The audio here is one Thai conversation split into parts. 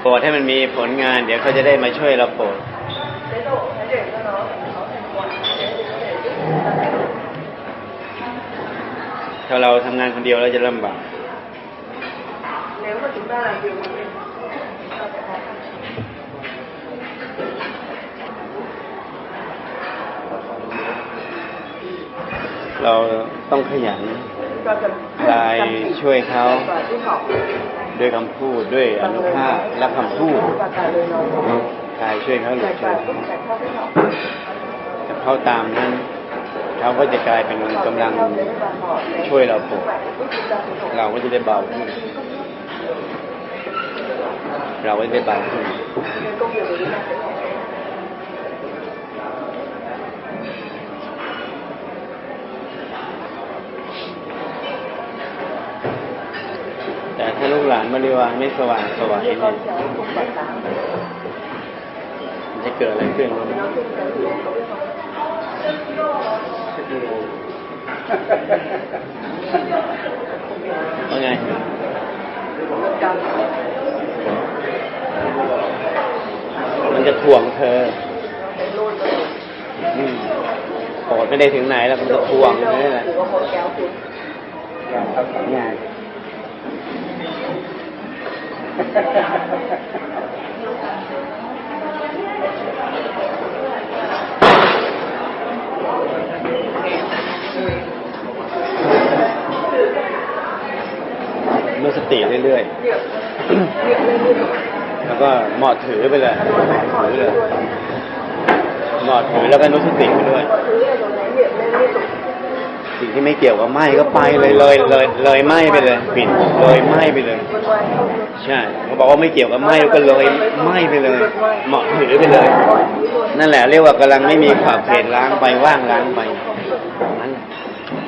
โปรดให้มันมีผลงาน เดี๋ยวเขาจะได้มาช่วยเราโปรด chế độ phải để cho nó phải có thành quả thế thì có thể giúp chúng ta thay đổi ถ้าเราทำงานคนเดียวเราจะลำบาก nếu mà chúng ta làm việc một mình chúng ta sẽ khó khăn เราต้องขยัน chúng ta cần คลายช่วยเขา và giúp họ ด้วยคำพูดด้วยอนุภาพและคำพูดกายช่วยเขาหรือ giải ช่วย bài เขา cũng giải pháp với họ แต่เขาตามนั้นเขาก็จะกลายเป็นกำลังช่วยเราปลูกเราก็จะได้เบาขึ้นเราก็จะได้เบาขึ้น nên công việc của chúng ta sẽ khó khăn แต่ถ้าลูกหลาน บริวารไม่สว่างสวายเนี่ยมันจะเกิดอะไรขึ้นว่าไงมันจะถ่วงเธออืมโกรธไม่ได้ถึงไหนแล้วมันจะถ่วงนี่แหละ chỉ có một kéo xuống ง่ายมีสติเรื่อยๆ แล้วก็หมาะถือไปเลยถือเลยหมาะถือแล้วก็นุสติไปด้วย สิ่งที่ไม่เกี่ยวกับไหมก็ไปเลยเลยเลยเลยไหมไปเลยปิดเลยไหมไปเลย ใช่เขาบอกว่าไม่เกี่ยวกับไหม้ก็เลยไหม้ไปเลยเหมาะถือไปเลย นั่นแหละเรียกว่ากำลังไม่มีขอบเขตล้างไปว่างล้างไปนั่นแหละ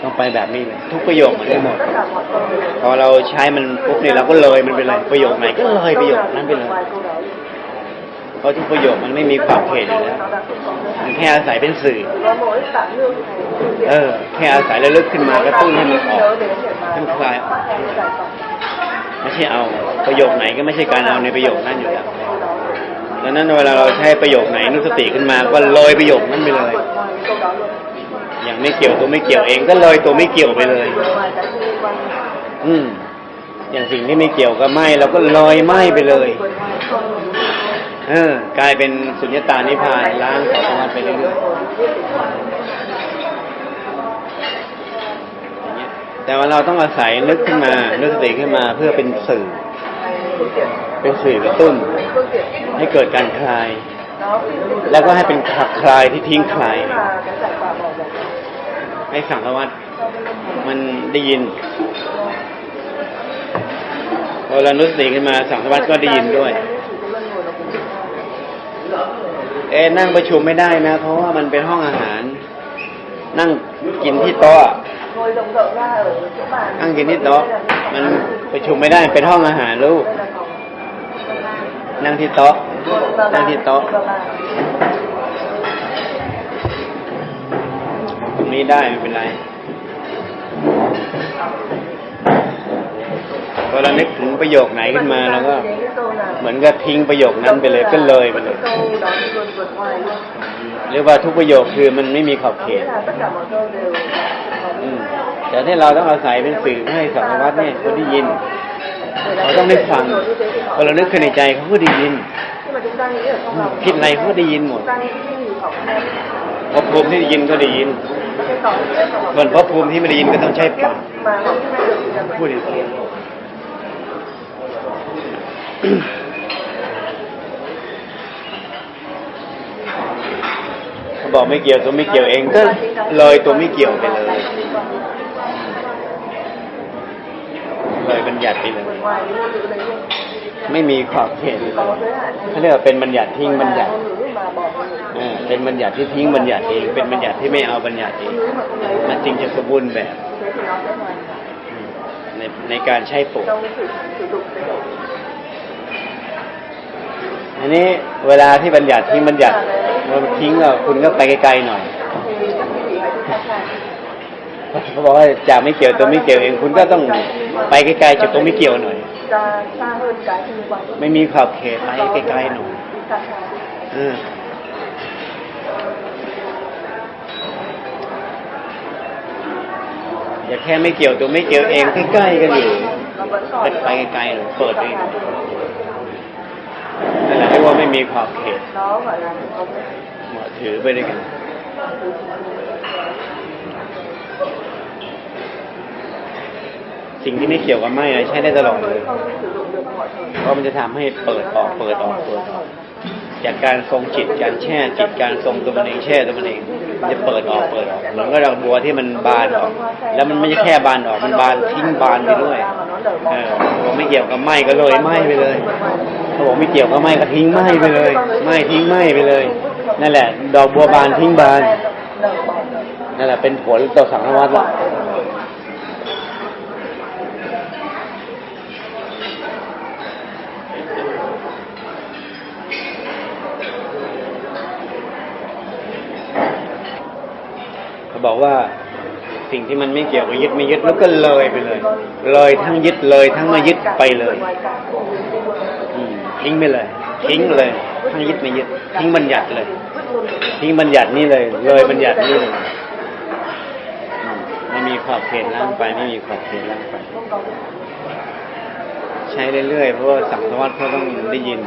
ต้องไปแบบนี้เลยทุกประโยคมือนกันหมด พอเราใช้มันปุ๊บเนี่ยเราก็เลยมันไปเลยประโยคไหนก็เลยประโยคนั้นไปเลยเพราะทุกประโยคมันไม่มีขอบเขตอยู่แล้วมันแค่อาศัยเป็นสื่อ เออ แค่อาศัยระลึกขึ้นมากระตุ้นให้มันออกให้มันคลายออก ไม่ใช่เอาประโยคไหนก็ไม่ใช่การเอาในประโยคนั้นอยู่แล้วดังนั้นเวลาเราใช้ประโยคไหนนุสติขึ้นมาก็เลยประโยคนั้นไปเลย อย่างไม่เกี่ยวตัวไม่เกี่ยวเองก็เลยตัวไม่เกี่ยวไปเลย อืม อย่างสิ่งที่ไม่เกี่ยวกับไหมเราก็ลอยไหมไปเลย เออกลายเป็นสุญญตานิพานล้างสังขารไปเรื่อยๆอย่างเงี้ย แต่ว่าเราต้องอาศัยนึกขึ้นมานึกสติขึ้นมาเพื่อเป็นสื่อ เป็นสื่อกระตุ้น ให้เกิดการคลาย แล้วก็ให้เป็นขับคลายที่ทิ้งคลายให้สังสวัตมันได้ยินพอเรานึกสติขึ้นมาสังสวัตก็ได้ยินด้วย เอ๊นั่งประชุมไม่ได้นะ เพราะว่ามันเป็นห้องอาหาร นั่งกินที่โต๊ะ ngồi rộng rộng ra ở chỗ bàn นั่งกินนิดโต๊ะมันประชุมไม่ได้เป็นห้องอาหารลูก đây là phòng นั่งที่โต๊ะ นั่งที่โต๊ะ ตรงนี้ได้ไม่เป็นไร เรานึกถึงประโยคไหนขึ้นมาเราก็ Đến cái câu nào เหมือนกับทิ้งประโยคนั้นไปเลยก็เลยไปเลย cái câu đó thì luôn vượt ngoài luôn หรือว่าทุกประโยคคือมันไม่มีขอบเข nghĩa ต là tất cả mọi câu đều อืมแต่ที่เราต้องอาศัยเป็นสื่อให้สังวัตเนี่ยเขาได้ยินเขาต้องได้ฟังพอเรานึกขึ้นในใจเขาก็ได้ยิน nhưng mà chúng ta nghĩ ở trong lòng คิดอะไรเขาก็ได้ยินหมด chúng ta nghĩ cái gì họ cũng nghe พอภูมิที่ได้ยินก็ได้ยิน cái tỏ nghĩa của họ ส่วนพอภูมิที่ไม่ได้ยินก็ต้องใช้ปาก mà không nghe được thì là พูดอย่างนี้ เขาบอกไม่เกี่ยวตัวไม่เกี่ยวเองก็เลยตัวไม่เกี่ยวไปเลยเลยบัญญัติไปเลยไม่มีขอบเขตเลยเขาเรียกว่าเป็นบัญญัติทิ้งบัญญัติเป็นบัญญัติที่ทิ้งบัญญัติเอง เป็นบัญญัติที่ไม่เอาบัญญัติเอง มันจึงจะสมบูรณ์แบบในในการใช้ปลูก อันนี้เวลาที่บัญญัติทิ้งบัญญัติมันทิ้งก็คุณก็ไปไกลๆหน่อยเขาบอกว่าจากไม่เกี่ยวตัวไม่เกี่ยวเองคุณก็ต้องไปไกลๆจากตัวไม่เกี่ยวหน่อย ไม่มีขอบเขตไปไกลๆหน่อยอย่าแค่ไม่เกี่ยวตัวไม่เกี่ยวเองใกล้ๆกันอยู่ไปไกลๆหรือเปิดเอง นั่นแหละเรียกว่าไม่มีขอบเขต đó gọi là không เหมาะถือไปด้วยกันสิ่งที่ไม่เกี่ยวกับไม่นะใช้ได้ตลอดเลย không sử dụng được mọi thời เพราะมันจะทำให้เปิดออกเปิดออกเปิดออกจากการทรงจิตการแช่จิตการทรงตัวมันเองแช่ตัวมันเองมันจะเปิดออกเปิดออกเหมือนกับดอกบัวที่มันบานออก แล้วมันไม่ใช่แค่บานออกมันบานทิ้งบานไปด้วย เออบอกไม่เกี่ยวกับไหมก็เลยไหมไปเลยเขาบอกไม่เกี่ยวกับไหมก็ทิ้งไหมไปเลยไหมทิ้งไหมไปเลย นั่นแหละ ดอกบัวบานทิ้งบาน nở bỏ นั่นแหละเป็นผลต่อสังฆวัตรละเขาบอกว่า สิ่งที่มันไม่เกี่ยวกับยึดไม่ยึดแล้วก็เลยไปเลย เลยทั้งยึดเลยทั้งไม่ยึดไปเลยทิ้งไปเลยทิ้งเลย ทั้งยึดไม่ยึดทิ้งบัญญัติเลย ทิ้งบัญญัตินี่เลย เลยบัญญัตินี่เลยอืมไม่มีขอบเขตล่างไป ไม่มีขอบเขตล่างไป ใช้เรื่อยๆเพราะว่าสังสารวัตเขาต้องได้ยิน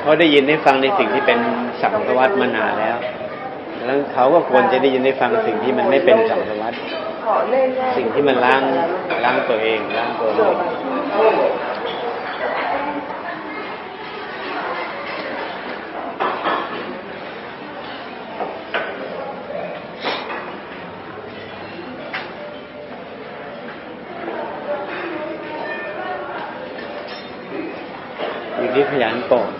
เขาได้ยินได้ฟังในสิ่งที่เป็นสังสารวัตมานานแล้ว แล้วเขาก็ควรจะได้ยินได้ฟังสิ่งที่มันไม่เป็นสังสวัตสิ่งที่มันล้างล้างตัวเองล้างตัวเองอยู่ที่ขยันโปรด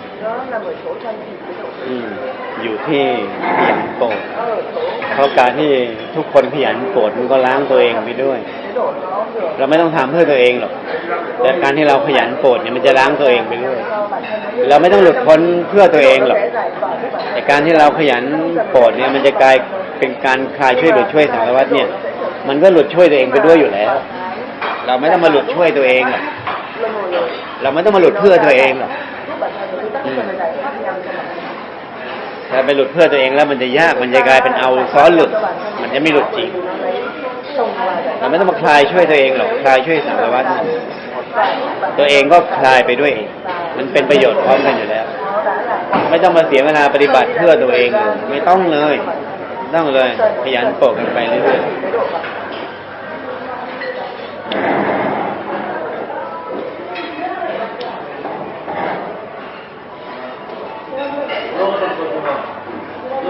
อืม อยู่ที่ขยันโปรดเพราะการที่ทุกคนขยันโปรดมันก็ล้างตัวเองไปด้วย เราไม่ต้องทำเพื่อตัวเองหรอก แต่การที่เราขยันโปรดเนี่ยมันจะล้างตัวเองไปด้วยเราไม่ต้องหลุดพ้นเพื่อตัวเองหรอก แต่การที่เราขยันโปรดเนี่ยมันจะกลายเป็นการคลายช่วยหลุดช่วยสารวัตรเนี่ย มันก็หลุดช่วยตัวเองไปด้วยอยู่แล้ว เราไม่ต้องมาหลุดช่วยตัวเองหรอกเราไม่ต้องมาหลุดเพื่อตัวเองหรอก ถ้าไปหลุดเพื่อตัวเองแล้วมันจะยากมันจะกลายเป็นเอาซ้อนหลุด มันจะไม่หลุดจริงเราไม่ต้องมาคลายช่วยตัวเองหรอกคลายช่วยสารวัตรตัวเองก็คลายไปด้วยเองมันเป็นประโยชน์พร้อมกันอยู่แล้ว ไม่ต้องมาเสียเวลาปฏิบัติเพื่อตัวเองเลยไม่ต้องเลย ต้องเลยขยันโปกกันไปเรื่อยๆ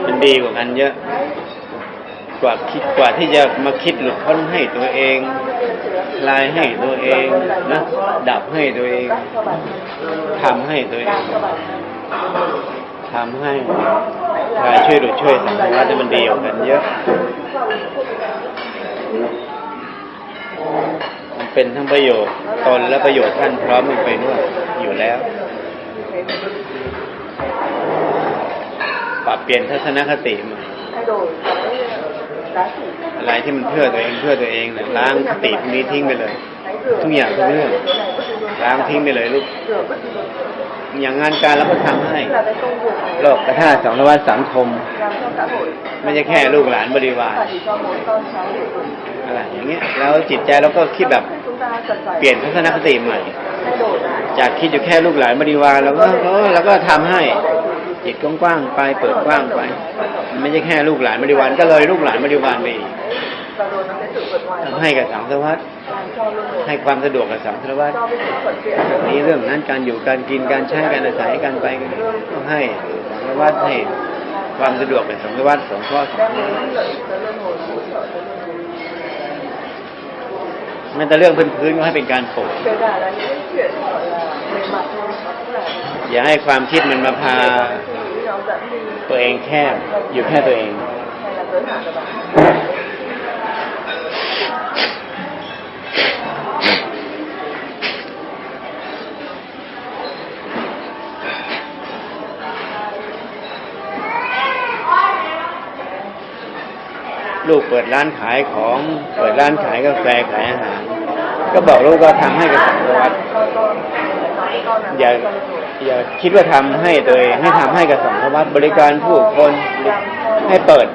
มัน ดีกว่ากันเยอะ กว่าคิดกว่าที่จะมาคิดหลุดพ้นให้ตัวเองคลายให้ตัวเองนะดับให้ตัวเองทำให้ตัวเองทำให้คลายช่วยหลุดช่วยสังสาวัฏให้มันดีกว่ากันเยอะ มันเป็นทั้งประโยชน์ตนและประโยชน์ท่านพร้อมกันไปด้วยอยู่แล้ว ปรับเปลี่ยนทัศนคติใหม่อะไรที่มันเพื่อตัวเองเพื่อตัวเองเนี่ยล้างคติพวกนี้ทิ้งไปเลย ทุกอย่างทุกเรื่องล้างทิ้งไปเลยลูกอย่างงานการเราก็ทำให้โลกกระทาสองนวัตสังคมไม่ใช่แค่ลูกหลานบริวารอะไรอย่างเงี้ยแล้วจิตใจเราก็คิดแบบเปลี่ยนทัศนคติใหม่ จากคิดอยู่แค่ลูกหลานบริวารเราก็เออเราก็ทำให้ จิตกว้างๆไปเปิดกว้างไป ไม่ใช่แค่ลูกหลานบริวารก็เลยลูกหลานบริวารไปทำให้กับสังสวัตร làm cho luân hồi ให้ความสะดวกกับสังสวัตร cho cái sự thuận tiện มีเรื่องนั้นการอยู่การกินการใช้การอาศัยการไปกันต้องให้สังสวัตรให้ความสะดวกกับสังสวัสงเคราะห์สัง đem สาร đến วัตร lợi ích tới luân hồi hỗ trợ tới luân hồi แม้แต่เรื่องพื้นๆก็ให้เป็นการโปรด kể cả là những cái chuyện gọi là bề mặt thôi nó cũng là อย่าให้ความคิดมันมาพา ตัวเองแคบอยู่แค่ตัวเองลูกเปิดร้านขายของเปิดร้านขายกาแฟขายอาหาร ก็บอกลูกก็ทำให้กับสังวัด อย่าอย่าคิดว่าทำให้ตัวเองให้ทำให้กับสังควัดบริการผู้คนให้เปิด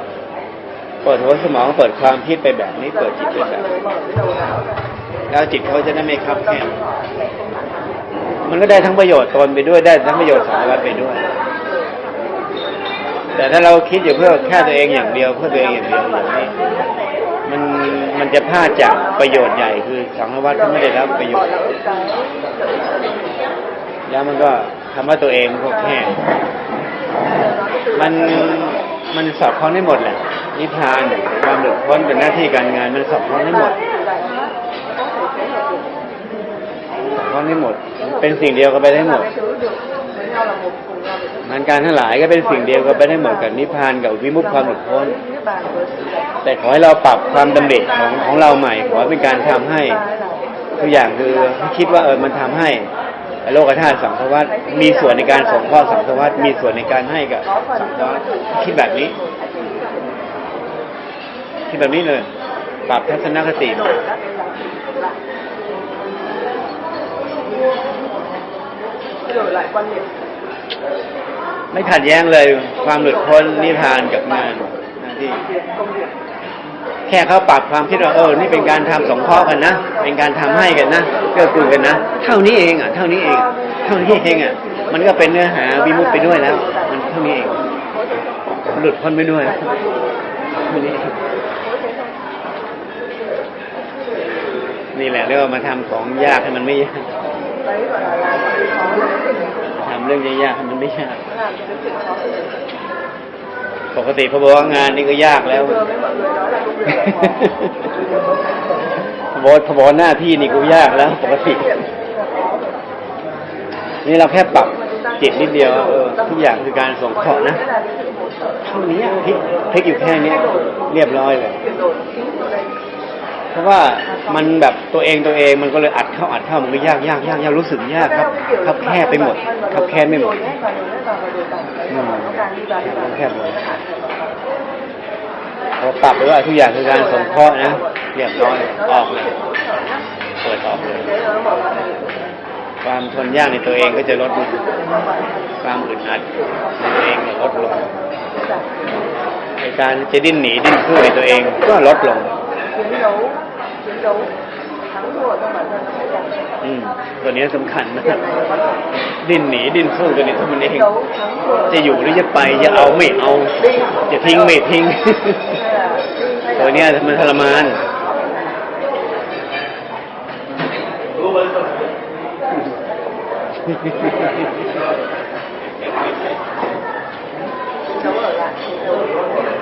เปิดหัวสมองเปิดความคิดไปแบบนี้เปิดจิตไปแบบแล้วจิตเขาจะได้ไม่คับแคบมันก็ได้ทั้งประโยชน์ตนไปด้วยได้ทั้งประโยชน์สังควัดไปด้วย แต่ถ้าเราคิดอยู่เพื่อแค่ตัวเองอย่างเดียวเพื่อตัวเองอย่างเดียวอย่างนี้มันมันจะพลาดจากประโยชน์ใหญ่คือสังฆวัตรก็ไม่ได้รับประโยชน์ แล้วมันก็ทำว่าตัวเองมันก็แค่มันมันสอบคล้องได้หมดแหละนิพพานความหลุดพ้นเป็นหน้าที่การงานมันสอบคล้องได้หมดสอบคล้องได้หมด เป็นสิ่งเดียวกันไปได้หมดมันการทั้งหลายก็เป็นสิ่งเดียวกันไปได้หมดกับนิพพานกับวิมุตติความหลุดพ้น แต่ขอให้เราปรับความดำริของของเราใหม่ขอเป็นการทำให้ทุกอย่างคือคิดว่าเออมันทำให้ โลกธาตุสังสวัตมีส่วนในการสงเคราะห์สังสวัตมีส่วนในการให้กับสังสวัตคิดแบบนี้ คิดแบบนี้เลย ปรับทัศนคติไม่ขัดแย้งเลย ความหลุดพ้นนิพพานกับงานหน้าที่แค่เขาปรับความคิดว่าเออนี่เป็นการทำสงเคราะห์กันนะเป็นการทำให้กันนะ เกื้อกูลกันนะเท่านี้เองอะเท่านี้เองเท่านี้เองอะมันก็เป็นเนื้อหาวิมุตไปด้วยแล้ว มันเท่านี้เองหลุดพ้นไปด้วยนี่แหละเรียกว่ามาทำของยากให้มันไม่ยากทำเรื่องยากๆให้มันไม่ยากปกติพอบอกว่างานนี่ก็ยากแล้ว thưa với mọi người đó là công việc khó โบสพบหน้าที่นี่กูยากแล้วปกตินี่เราแค่ปรับจิตนิดเดียวเออทุกอย่างคือการส่งเคราะห์นะเท่านี้พลิกพลิกอยู่แค่นี้เรียบร้อยเลย เพราะว่ามันแบบตัวเองตัวเองมันก็เลยอัดเข้าอัดเข้ามันก็ยากยากยากยากรู้สึกยากครับครับแคบไปหมดครับแคบไม่หมดแคบหมดพอปรับไปว่าทุกอย่างคือการสงเคราะห์นะ เรียบร้อยออกเลยเปิดออกเลย ความทนยากในตัวเองก็จะลดลงความอึดอัดในตัวเองลดลงในการจะดิ้นหนีดิ้นสู้ในตัวเองก็ลดลงอืมตัวนี้สำคัญมากดิ้นหนีดิ้นสู้ตัวนี้ทำมันเองจะอยู่หรือจะไปจะเอาไม่เอา จะทิ้งไม่ทิ้งตัวเนี้ยมันทรมาน chiến đấu ở lại chiến đấu ở lại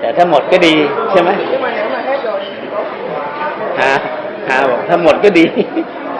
แต่ถ้าหมดก็ดีใช่ไหม nhưng mà nếu mà hết rồi thì có หาหาบอกถ้าหมดก็ดี có